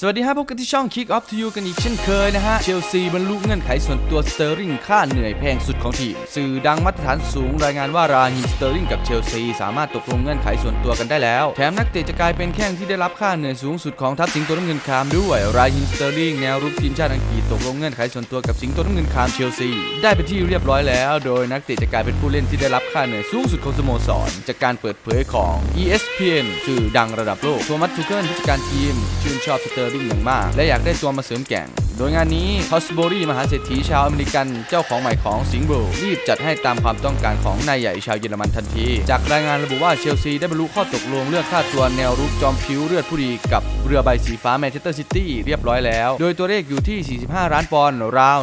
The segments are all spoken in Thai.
สวัสดีครับพบกันที่ช่อง Kick Off to You กันอีกเช่นเคยนะฮะ เชลซีบรรลุเงื่อนไขส่วนตัวสเตอร์ลิงค่าเหนื่อยแพงสุดของทีม สื่อดังมาตรฐานสูงรายงานว่าราฮิมสเตอร์ลิงกับเชลซีสามารถตกลงเงื่อนไขส่วนตัวกันได้แล้ว แถมนักเตะจะกลายเป็นแข้งที่ได้รับค่าเหนื่อยสูงสุดของทัพสิงโตน้ำเงินคามด้วยราฮิมสเตอร์ลิงแนวรุกทีมชาติอังกฤษตกลงเงื่อนไขส่วนตัวกับสิงโตน้ำเงินคามเชลซีได้เป็นที่เรียบร้อยแล้ว โดยนักเตะจะกลายเป็นผู้เล่นที่ได้รับค่าเหนื่อยสูงสุดของสโมสร จากการเปิดเผยของ ESPN สื่อดังระดับโลกโทมัสทูเกิลผู้จัดการทีมชื่นชอบสเตอร์ลิงอย่างมาก และอยากได้ตัวมาเสริมแก่ง โดยงานนี้ฮอสโบรีมหาเศรษฐีชาวอเมริกันเจ้าของใหม่ของสิงห์บูรีบจัดให้ตามความต้องการของนายใหญ่ชาวเยอรมันทันที จากรายงานระบุว่าเชลซีได้บรรลุข้อตกลงเรื่องค่าตัวแนวรุกจอมผิวเลือดผู้ดีกับเรือใบสีฟ้าแมนเชสเตอร์ซิตี้เรียบร้อยแล้ว โดยตัวเลขอยู่ที่ 45 ล้านปอนด์ราว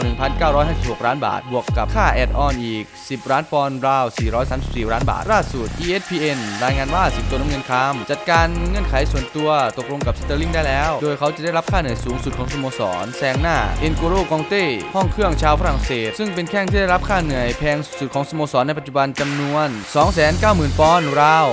1,956 ล้านบาท บวกกับค่าแอดออนอีก 10 ล้านปอนด์ราว 434 ล้านบาท ล่าสุด ESPN รายงานว่าสิงโตน้ำเงินคามจัดการเงื่อนไขส่วนตัวตกลงกับสเตอร์ลิงได้แล้ว โดยเขาจะได้รับค่าเหนื่อยสูงสุดของสโมสรแซงหน้าเอ็นโกโรกองเต้ห้องเครื่องชาวฝรั่งเศส ซึ่งเป็นแข้งที่ได้รับค่าเหนื่อยแพงสุดของสโมสรในปัจจุบันจำนวน 290,000 ปอนด์ราว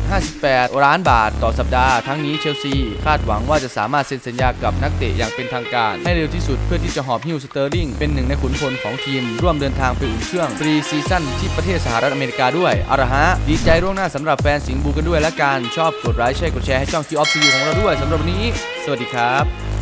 12.58 ล้านบาทต่อสัปดาห์ ทั้งนี้เชลซีคาดหวังว่าจะสามารถเซ็นสัญญากับนักเตะอย่างเป็นทางการ ให้เร็วที่สุดเพื่อที่จะหอบหิ้วสเตอร์ลิงเป็นหนึ่งในขุนพลของทีม ร่วมเดินทางไปอุ่นเครื่องปรีซีซั่นที่ประเทศสหรัฐอเมริกาด้วยอาละฮะดีใจล่วงหน้าสำหรับแฟนสิงห์บูกันด้วยและกันชอบกดไลค์แชร์กดแชร์ให้ช่องคีออฟซีของเราด้วยสำหรับวันนี้ สวัสดีครับ